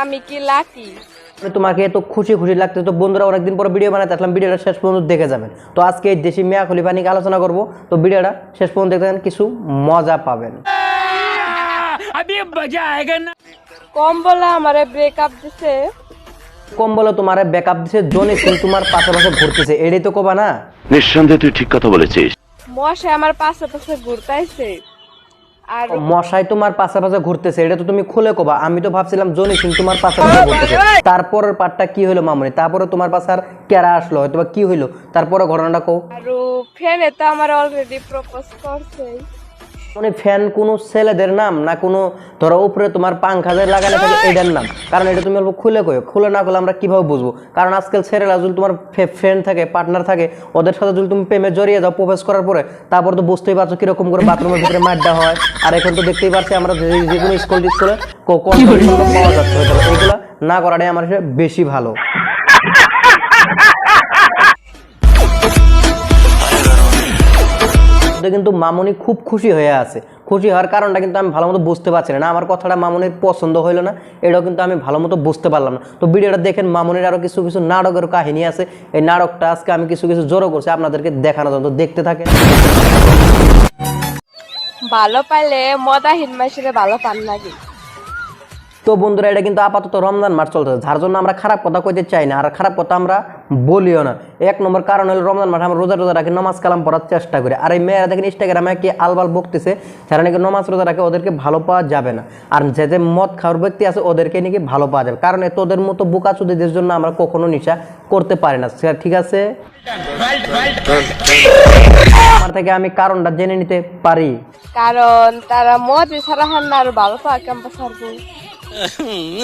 আমি কি লাকি তোমাকে এত খুশি খুশি লাগতে তো বন্ধুরা অনেকদিন পর ভিডিও বানাতে আসলাম ভিডিওটা শেষ পর্যন্ত দেখে যাবেন। তো আজকে এই দেশি মেয়া খলিফা নিয়ে আলোচনা করব। তো ভিডিওটা শেষ পর্যন্ত দেখতে কিছু মজা পাবেন। কম বলে আমারে ব্রেকআপ দিছে। কম বলে তোমার ব্যাকআপ দিছে জনি সিং তোমার পাশে পাশে ঘুরতেছে। এটাই তো কবা না। নিঃসন্দেহে তুই ঠিক কথা বলেছিস। মশা আমার পাশে পাশে ঘুরতাইছে আর মশাই তোমার পাশে পাশে ঘুরতেছে এটা তো তুমি খুলে কবা। আমি তো ভাবছিলাম জনি সিং তোমার পাশে পাশে ঘুরতেছে। তারপরের পাটটা কি হলো মামনি? তারপরে তোমার পাশে আর কেরা আসলো? হয়তো বা কি হইল? তারপরে ঘটনাটা কো আর ফ্যানে তো আমার অলরেডি প্রপোজ করছে মানে ফ্যান কোনো ছেলেদের নাম না কোনো ধরো উপরে তোমার পাংখা যে লাগালে থাকে এটার নাম কারণ এটা তুমি অল্প খুলে কই খুলে না করলে আমরা কীভাবে বুঝব কারণ আজকাল ছেলেরা যদি তোমার ফ্রেন্ড থাকে পার্টনার থাকে ওদের সাথে যদি তুমি প্রেমে জড়িয়ে যাও প্রবেশ করার পরে তারপর তো বুঝতেই পারছ কীরকম করে বাথরুমের ভিতরে মাড্ডা হয় আর এখন তো দেখতেই পারছি আমরা যে কোনো স্কুল টিস্কুলে পাওয়া যাচ্ছে এগুলো না করাটাই আমার বেশি ভালো মধ্যে কিন্তু মামনি খুব খুশি হয়ে আছে। খুশি হওয়ার কারণটা কিন্তু আমি ভালো মতো বুঝতে পারছি না। আমার কথাটা মামনির পছন্দ হইল না, এটাও কিন্তু আমি ভালো মতো বুঝতে পারলাম না। তো ভিডিওটা দেখেন, মামনির আরও কিছু কিছু নাটকের কাহিনী আছে। এই নাটকটা আজকে আমি কিছু কিছু জোরও করছি আপনাদেরকে দেখানো জন্য দেখতে থাকে ভালো পাইলে মদাহীন মাসিরে ভালো পান লাগে তো বন্ধুরা, এটা কিন্তু আপাতত রমজান মাস চলতেছে। যার জন্য আমরা খারাপ কথা কইতে চাই না, আর খারাপ কথা আমরা বলিও না। এক নম্বর কারণ হলো রমজান মাসে আমরা রোজা রোজা রাখি, নামাজ কালাম পড়ার চেষ্টা করি। আর এই মেয়েরা দেখেন ইনস্টাগ্রামে কি আলবাল বকতেছে, যারা নাকি নামাজ রোজা রাখে ওদেরকে ভালো পাওয়া যাবে না। আর যে যে মদ খাওয়ার ব্যক্তি আছে, ওদেরকে নাকি ভালো পাওয়া যাবে। কারণ তোদের মতো বোকা চুদিদের জন্য আমরা কখনো নিশা করতে পারি না। সে- ঠিক আছে? আমার থেকে আমি কারণটা জেনে নিতে পারি। কারণ তারা মদ ছাড়া হান না আরও ভালো পাওয়া ক্যাম্পাস ছাড়বো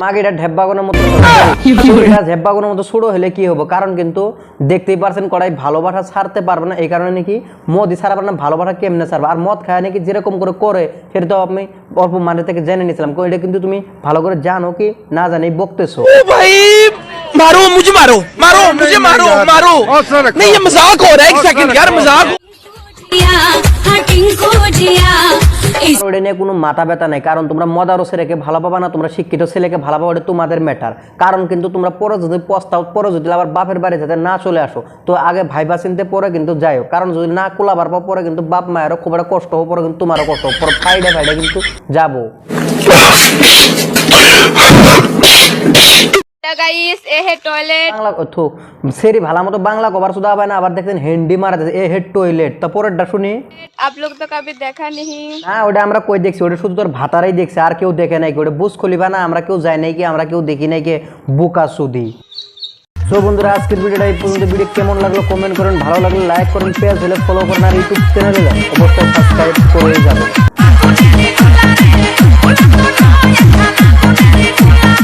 মাগিটা ঢেব্বাগুনের মতো এটা ঢেব্বাগুনের মতো ছোড়ো হলে কি হবো কারণ কিন্তু দেখতেই পারছেন কড়াই ভালোবাসা ছাড়তে পারবে না এই কারণে নাকি মদই ছাড়া পারে না ভালোবাসা কেমনে ছাড়বে আর মদ খায় নাকি যেরকম করে করে সেটা তো আমি অল্প মানে থেকে জেনে নিয়েছিলাম কো এটা কিন্তু তুমি ভালো করে জানো কি না জানি বকতেছো भाई मारो मुझे मारो मारो मुझे मारो मारो नहीं ये मजाक हो रहा है एक सेकंड यार मजाक নিয়ে কোনো মাথা ব্যথা নাই। কারণ তোমরা মদারো ছেলেকে ভালো পাবা না তোমরা শিক্ষিত ছেলেকে ভালো পাবা ওটা তোমাদের ম্যাটার কারণ কিন্তু তোমরা পরে যদি পস্তাও পরে যদি আবার বাপের বাড়ি যাতে না চলে আসো তো আগে ভাইবা চিনতে পরে কিন্তু যাইও। কারণ যদি না কোলাবার পর পরে কিন্তু বাপ মায়েরও খুব একটা কষ্ট হোক পরে কিন্তু তোমারও কষ্ট হোক পরে ফাইডে ফাইডে কিন্তু যাব। গাইস দেখছি আর কেউ দেখে নাই কি বুঝ খুলিবা না আমরা কেউ যাই নাই কি আমরা কেউ দেখি নাই কি বুকা সুদি। তো বন্ধুরা আজকের ভিডিওটা এই পর্যন্ত। ভিডিও কেমন লাগল কমেন্ট করেন ভালো লাগল লাইক করেন হলে ফলো করেন আর ইউটিউব অবশ্যই